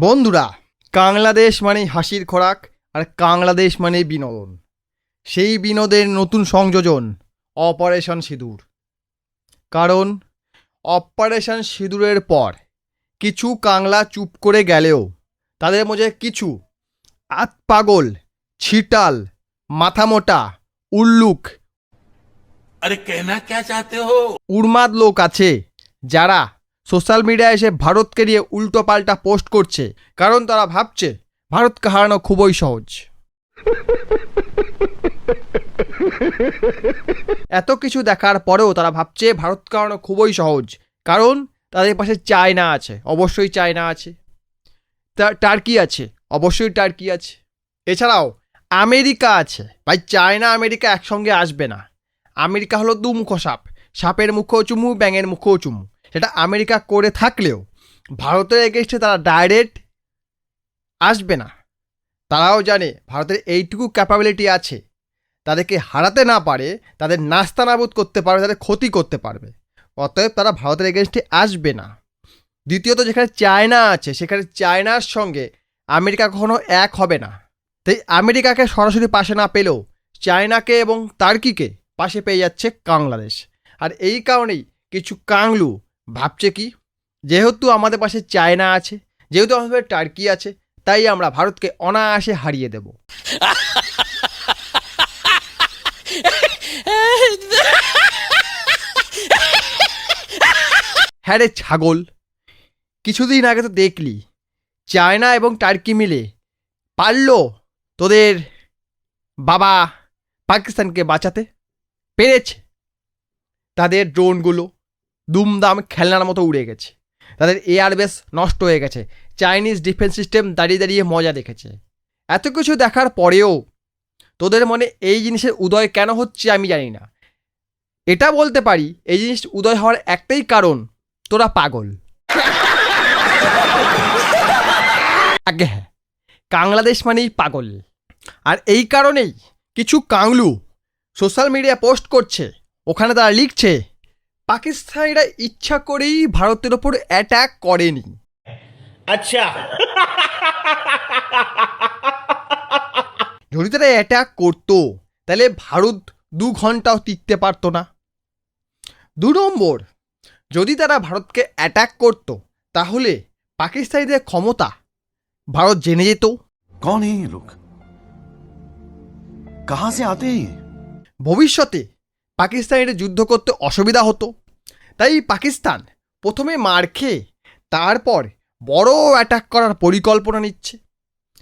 বন্ধুরা কাংলাদেশ মানে হাসির খোরাক আর কাংলাদেশ মানে বিনোদন। সেই বিনোদের নতুন সংযোজন অপারেশন সিঁদুর। কারণ অপারেশন সিঁদুরের পর কিছু কাংলা চুপ করে গেলেও তাদের মধ্যে কিছু আত পাগল ছিটাল মাথা মোটা উল্লুক আরে কেনা কে চাতে হো? উর্মাদ লোক আছে যারা সোশ্যাল মিডিয়ায় এসে ভারতকে নিয়ে উল্টো পাল্টা পোস্ট করছে, কারণ তারা ভাবছে ভারতকে হারানো খুবই সহজ। এত কিছু দেখার পরেও তারা ভাবছে ভারতকে হারানো খুবই সহজ, কারণ তাদের পাশে চায়না আছে, অবশ্যই চায়না আছে। টার্কি আছে, অবশ্যই টার্কি আছে। এছাড়াও আমেরিকা আছে, ভাই চায়না আমেরিকা একসঙ্গে আসবে না। আমেরিকা হলো দুমুখো সাপ, সাপের মুখও চুমু, ব্যাঙের মুখও চুমু। সেটা আমেরিকা করে থাকলেও ভারতের এগেনস্টে তারা ডাইরেক্ট আসবে না। তারাও জানে ভারতের এইটুকু ক্যাপাবিলিটি আছে। তাদেরকে হারাতে না পারে, তাদের নাস্তানাবুদ করতে পারবে, তাদের ক্ষতি করতে পারবে। অতএব তারা ভারতের এগেনস্টে আসবে না। দ্বিতীয়ত যেখানে চায়না আছে, সেখানে চায়নার সঙ্গে আমেরিকা কখনো এক হবে না। তাই আমেরিকাকে সরাসরি পাশে না পেলেও চায়নাকে এবং তার্কিকে পাশে পেয়ে যাচ্ছে বাংলাদেশ। আর এই কারণেই কিছু কাংলু ভাবছে কি? যেহেতু আমাদের পাশে চায়না আছে, যেহেতু আমাদের টার্কি আছে, তাই আমরা ভারতকে অনায়াসে হারিয়ে দেব। হ্যাঁ রে ছাগল, কিছুদিন আগে তো দেখলি, চায়না এবং টার্কি মিলে পারল তোদের বাবা পাকিস্তানকে বাঁচাতে। পেরেছে তাদের ড্রোনগুলো। দুমদাম খেলনার মতো উড়ে গেছে। তাদের এয়ার এয়ারবেস নষ্ট হয়ে গেছে। চাইনিজ ডিফেন্স সিস্টেম দাঁড়িয়ে দাঁড়িয়ে মজা দেখেছে। এত কিছু দেখার পরেও তোদের মনে এই জিনিসের উদয় কেন হচ্ছে আমি জানি না। এটা বলতে পারি, এই জিনিস উদয় হওয়ার একটাই কারণ, তোরা পাগল। আগে হ্যাঁ বাংলাদেশ মানেই পাগল। আর এই কারণেই কিছু কাংলু সোশ্যাল মিডিয়া পোস্ট করছে, ওখানে তারা লিখছে পাকিস্তানিরা ইচ্ছা করেই ভারতের ওপর অ্যাট্যাক করেনি। আচ্ছা। যদি তারা অ্যাট্যাক করতো তাহলে ভারত দু ঘন্টাও টিকতে পারতো না। দু নম্বর যদি তারা ভারতকে অ্যাট্যাক করতো তাহলে পাকিস্তানিদের ক্ষমতা ভারত জেনে যেত। কন লোক? কাহা সে আতে ভবিষ্যতে পাকিস্তানিরা যুদ্ধ করতে অসুবিধা হতো। তাই পাকিস্তান প্রথমে মার খেয়ে তারপর বড় অ্যাটাক করার পরিকল্পনা নিচ্ছে।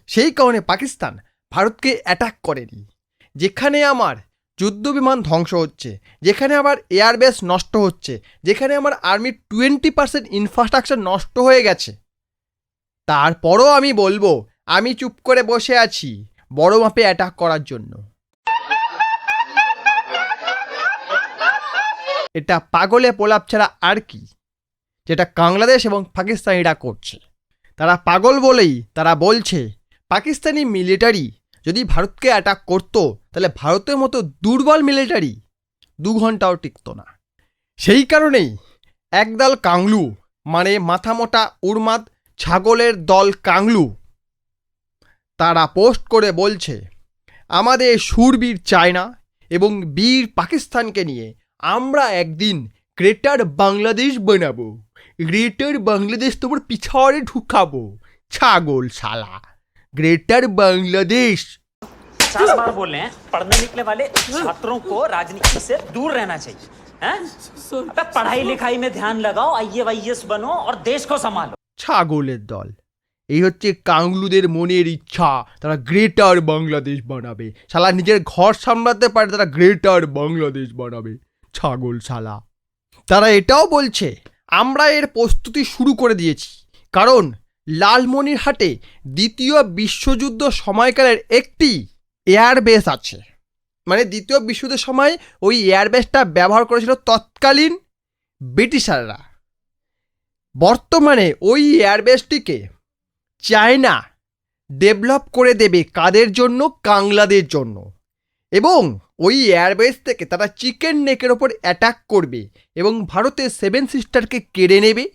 সেই কারণে পাকিস্তান ভারতকে অ্যাটাক করেনি। যেখানে আমার যুদ্ধ বিমান ধ্বংস হচ্ছে, যেখানে আমার এয়ারবেস নষ্ট হচ্ছে, যেখানে আমার আর্মির টোয়েন্টি পার্সেন্ট ইনফ্রাস্ট্রাকচার নষ্ট হয়ে গেছে। তারপরও আমি বলব, আমি চুপ করে বসে আছি বড় মাপে অ্যাটাক করার জন্য। এটা পাগলে পোলাপ ছাড়া আর কি? যেটা বাংলাদেশ এবং পাকিস্তানিরা করছে। তারা পাগল বলেই তারা বলছে, পাকিস্তানি মিলিটারি যদি ভারতকে অ্যাটাক করতো, তাহলে ভারতের মতো দুর্বল মিলিটারি দু ঘন্টাও টিকতো না। সেই কারণেই একদল কাংলু মানে মাথামোটা উর্মাদ ছাগলের দল কাংলু, তারা পোস্ট করে বলছে, আমাদের সুরবীর চায়না এবং বীর পাকিস্তানকে নিয়ে আমরা একদিন গ্রেটার বাংলাদেশ বানাবো গ্রেটার বাংলাদেশ তোমার পিছনে ঢুকাবো ছাগল শালা গ্রেটার বাংলাদেশ पचास बार बोल रहे हैं पढ़ने निकले वाले छात्रों को राजनीति से दूर रहना चाहिए हैं? अबे पढ़ाई लिखाई में ध्यान लगाओ आई वाईएस बनो और देश को संभालो ছাগলের দল এই হচ্ছে কাংলুদের মনের ইচ্ছা তারা গ্রেটার বাংলাদেশ বানাবে শালা নিজের ঘর সামলাতে পারে তারা গ্রেটার বাংলাদেশ বানাবে ছাগল শালা তারা এটাও বলছে, আমরা এর প্রস্তুতি শুরু করে দিয়েছি। কারণ লালমনিরহাটে দ্বিতীয় বিশ্বযুদ্ধ সময়কালের একটি এয়ারবেস আছে। মানে দ্বিতীয় বিশ্বযুদ্ধের সময় ওই এয়ারবেসটা ব্যবহার করেছিল তৎকালীন ব্রিটিশাররা। বর্তমানে ওই এয়ারবেসটিকে চায়না ডেভেলপ করে দেবে কাদের জন্য? কাংলাদের জন্য। এবং ওই এয়ারবেস থেকে তারা চিকেন নেকের ওপর অ্যাটাক করবে এবং ভারতের সেভেন সিস্টারকে কেড়ে নেবে।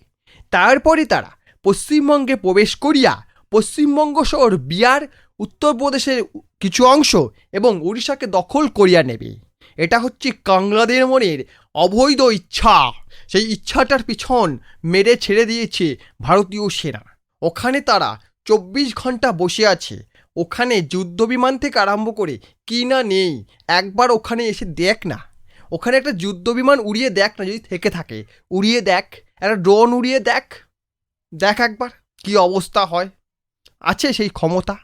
তারপরে তারা পশ্চিমবঙ্গে প্রবেশ করিয়া পশ্চিমবঙ্গ শহর বিহার উত্তরপ্রদেশের কিছু অংশ এবং উড়িষ্যাকে দখল করিয়া নেবে। এটা হচ্ছে কাংলাদের মনের অবৈধ ইচ্ছা। সেই ইচ্ছাটার পিছন মেরে ছেড়ে দিয়েছে ভারতীয় সেনা। ওখানে তারা চব্বিশ ঘণ্টা বসে আছে। ওখানে যুদ্ধবিমান থেকে আরম্ভ করে কি না নেই, একবার ওখানে এসে দেখ না। ওখানে একটা যুদ্ধবিমান উড়িয়ে দেখ না, যদি থেকে থাকে। উড়িয়ে দেখ, একটা ড্রোন উড়িয়ে দেখ। দেখ একবার, কি অবস্থা হয়। আছে সেই ক্ষমতা।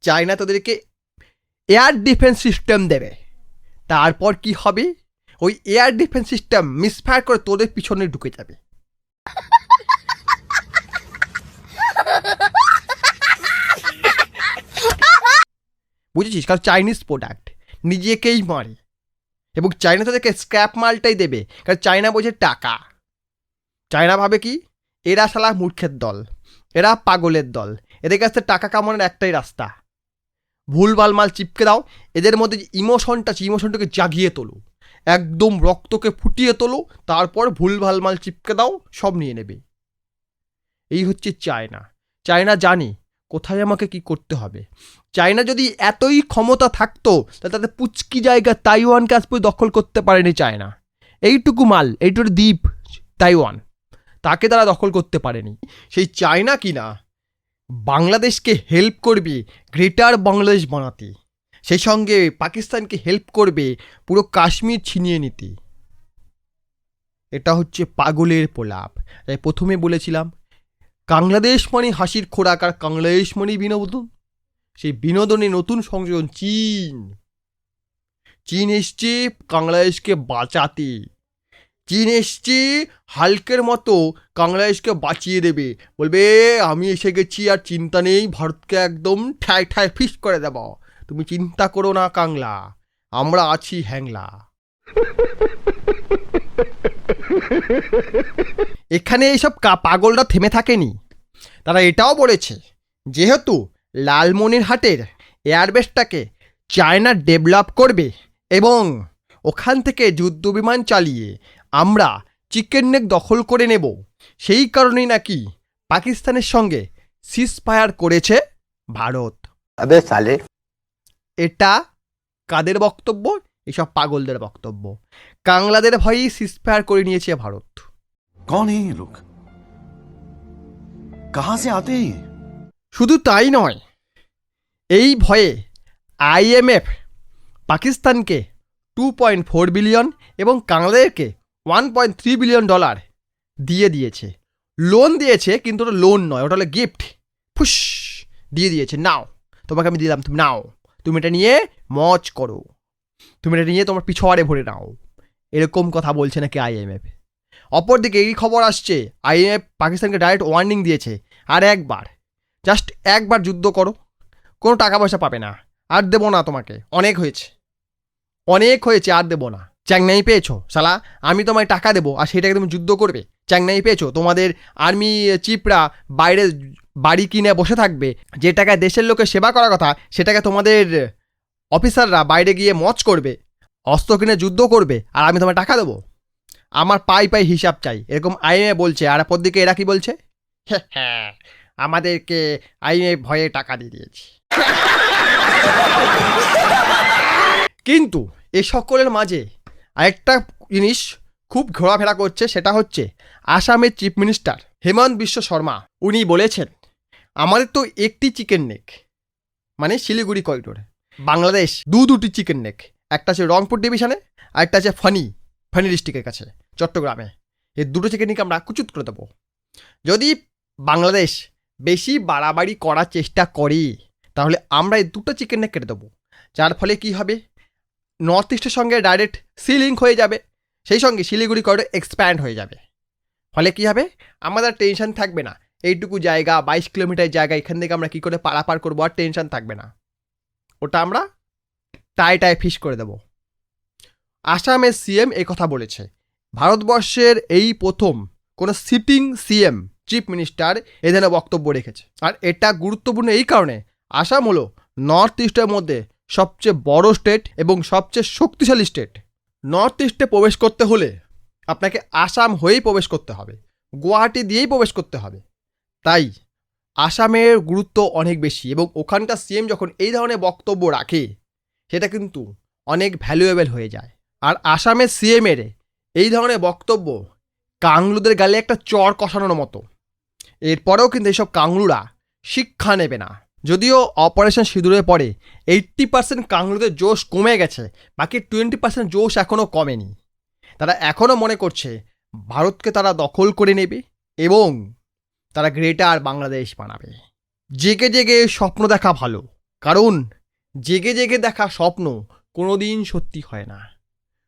চায়না তোদেরকে এয়ার ডিফেন্স সিস্টেম দেবে। তারপর কি হবে? ওই এয়ার ডিফেন্স সিস্টেম মিসফায়ার করে তোদের পিছনে ঢুকে যাবে। বুঝেছিস? কারণ চাইনিজ প্রোডাক্ট নিজেকেই মারে। এবং চায়না তাদেরকে স্ক্র্যাপ মালটাই দেবে। কারণ চায়না বোঝে টাকা। চায়না ভাবে কি? এরা শালা মূর্খের দল। এরা পাগলের দল। এদের কাছ টাকা কামানোর একটাই রাস্তা। ভুলভাল মাল চিপকে দাও। এদের মধ্যে যে ইমোশনটা আছে ইমোশনটাকে জাগিয়ে তোলো। একদম রক্তকে ফুটিয়ে তোলো। তারপর ভুলভাল মাল চিপকে দাও। সব নিয়ে নেবে। এই হচ্ছে চায়না চায়না জানে কোথায় আমাকে কি করতে হবে? চায়না যদি এতই ক্ষমতা থাকতো তাহলে তাদের পুচকি জায়গা তাইওয়ানকে আজ দখল করতে পারেনি চায়না। এইটুকু মাল এইটুকু দ্বীপ তাইওয়ান, তাকে তারা দখল করতে পারেনি। সেই চায়না কি না? বাংলাদেশকে হেল্প করবে, গ্রেটার বাংলাদেশ বানাতে। সেই সঙ্গে পাকিস্তানকে হেল্প করবে, পুরো কাশ্মীর ছিনিয়ে নিতে। এটা হচ্ছে পাগলের প্রলাপ। তাই প্রথমে বলেছিলাম বাংলাদেশ মানে হাসির খোরাক আর বাংলাদেশ মানে বিনোদন। সেই বিনোদনে নতুন সংযোজন চীন। চীন এসছে বাংলাদেশকে বাঁচাতে। চীন এসছে হালকের মতো বাংলাদেশকে বাঁচিয়ে দেবে। বলবে, আমি এসে গেছি আর চিন্তা নেই, ভারতকে একদম ঠায় ঠায় ফিস করে দেব। তুমি চিন্তা করো না, কাংলা। আমরা আছি হ্যাংলা। এখানে এইসব পাগলরা থেমে থাকেনি। তারা এটাও বলেছে যেহেতু লালমনিরহাটের এয়ারবেসটাকে চায়না ডেভেলপ করবে এবং ওখান থেকে যুদ্ধবিমান চালিয়ে আমরা চিকেন নেক দখল করে নেব সেই কারণেই নাকি পাকিস্তানের সঙ্গে সিস ফায়ার করেছে ভারত। এটা কাদের বক্তব্য? এসব পাগলদের বক্তব্য। কাংলাদের ভয়েই সিসফায়ার করে নিয়েছে ভারত। কন লোক? কাহা সে আতে শুধু তাই নয় এই ভয়ে আইএমএফ পাকিস্তানকে টু পয়েন্ট ফোর বিলিয়ন এবং কাংলাদেরকে one point three billion dollar দিয়ে দিয়েছে। লোন দিয়েছে কিন্তু ওটা লোন নয় ওটা হলো গিফট ফুস দিয়ে দিয়েছে। নাও তোমাকে আমি দিলাম তুমি নাও তুমি এটা নিয়ে মজ করো। তুমি এটা নিয়ে তোমার পিছোয়ারে ভরে নাও। এরকম কথা বলছে নাকি আইএমএফ অপরদিকে এই খবর আসছে আইএমএফ পাকিস্তানকে ডাইরেক্ট ওয়ার্নিং দিয়েছে। আর একবার জাস্ট একবার যুদ্ধ করো, কোনো টাকা পয়সা পাবে না। আর দেবো না তোমাকে, অনেক হয়েছে। অনেক হয়েছে, আর দেবো না। চ্যাংনাই পেয়েছ, শালা, আমি তোমায় টাকা দেবো, আর সেটাকে তুমি যুদ্ধ করবে। চ্যাংনাই পেয়েছ, তোমাদের আর্মি চিপরা বাইরে বাড়ি কিনে বসে থাকবে। যে টাকায় দেশের লোকের সেবা করার কথা, সেটাকে তোমাদের অফিসাররা বাইরে গিয়ে মচ করবে অস্ত্র কিনে যুদ্ধ করবে, আর আমি তোমায় টাকা দেবো। আমার পাই পাই হিসাব চাই, এরকম আইএমএ বলছে, আর অপরদিকে এরা কি বলছে? হ্যাঁ আমাদেরকে আইএমএ ভয়ে টাকা দিয়ে দিয়েছি। কিন্তু এ সকলের মাঝে আরেকটা জিনিস খুব ঘোরাফেরা করছে, সেটা হচ্ছে আসামের চিফ মিনিস্টার হেমন্ত বিশ্ব শর্মা, উনি বলেছেন, আমাদের তো একটি চিকেন নেক মানে শিলিগুড়ি করিডোরে বাংলাদেশ, দু দুটি চিকেন নেক একটা আছে রংপুর ডিভিশনে আর একটা আছে ফানি ফানি ডিস্ট্রিক্টের কাছে, চট্টগ্রামে। এই দুটো চিকেন নেক আমরা কুচুত করে দেবো। যদি বাংলাদেশ বেশি বাড়াবাড়ি করার চেষ্টা করে, তাহলে আমরা এই দুটো চিকেন নেক কেটে দেবো। যার ফলে কি হবে? নর্থ ইস্টের সঙ্গে ডাইরেক্ট সি লিঙ্ক হয়ে যাবে, সেই সঙ্গে শিলিগুড়ি করিডোর এক্সপ্যান্ড হয়ে যাবে। ফলে কি হবে? আমাদের টেনশন থাকবে না। এইটুকু জায়গা, বাইশ কিলোমিটার জায়গা, এখান থেকে আমরা কী করে পারাপার করব? আর টেনশন থাকবে না। ওটা আমরা টাই টাই ফিস করে দেব। আসামের সিএম এই কথা বলেছে। ভারতবর্ষের এই প্রথম কোনো সিটিং সিএম চিফ মিনিস্টার এ বক্তব্য রেখেছে। আর এটা গুরুত্বপূর্ণ এই কারণে আসাম হলো নর্থ ইস্টের মধ্যে সবচেয়ে বড় স্টেট এবং সবচেয়ে শক্তিশালী স্টেট নর্থ ইস্টে প্রবেশ করতে হলে আপনাকে আসাম হয়েই প্রবেশ করতে হবে। গুয়াহাটি দিয়েই প্রবেশ করতে হবে। তাই আসামের গুরুত্ব অনেক বেশি এবং ওখানকার সিএম যখন এই ধরনের বক্তব্য রাখে, সেটা কিন্তু অনেক ভ্যালুয়েবল হয়ে যায়। আর আসামের সিএমের এই ধরনের বক্তব্য কাংলুদের গালে একটা চর কষানোর মতো। এরপরেও কিন্তু এইসব কাংলুরা শিক্ষা নেবে না। যদিও অপারেশন সিঁদুরের পরে এইট্টি পার্সেন্ট কাংলুদের জোশ কমে গেছে, বাকি টোয়েন্টি পার্সেন্ট জোশ এখনও কমেনি। তারা এখনও মনে করছে, ভারতকে তারা দখল করে নেবে এবং তারা গ্রেটার বাংলাদেশ বানাবে। জেগে জেগে স্বপ্ন দেখা ভালো। কারণ, জেগে জেগে দেখা স্বপ্ন কোনো দিন সত্যি হয় না।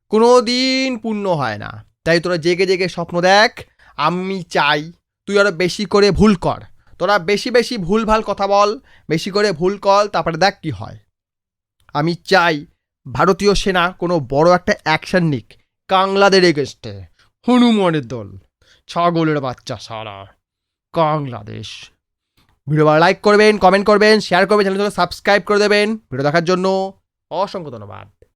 কোনো দিন পূর্ণ হয় না। তাই তোরা জেগে জেগে স্বপ্ন দেখ, আমি চাই তুই আরও বেশি করে ভুল কর। তোরা বেশি বেশি ভুলভাল কথা বল, বেশি করে ভুল কর তারপরে দেখ কি হয়। আমি চাই ভারতীয় সেনা কোনো বড় একটা অ্যাকশন নিক, কাংলাদের এগেস্টে হনুমানের দল, ছাগলের বাচ্চা সারা। বাংলাদেশ। ভিডিও লাইক করবেন কমেন্ট করবেন শেয়ার করবেন চ্যানেলটাকে সাবস্ক্রাইব করে দেবেন। ভিডিও দেখার জন্য অসংখ্য ধন্যবাদ।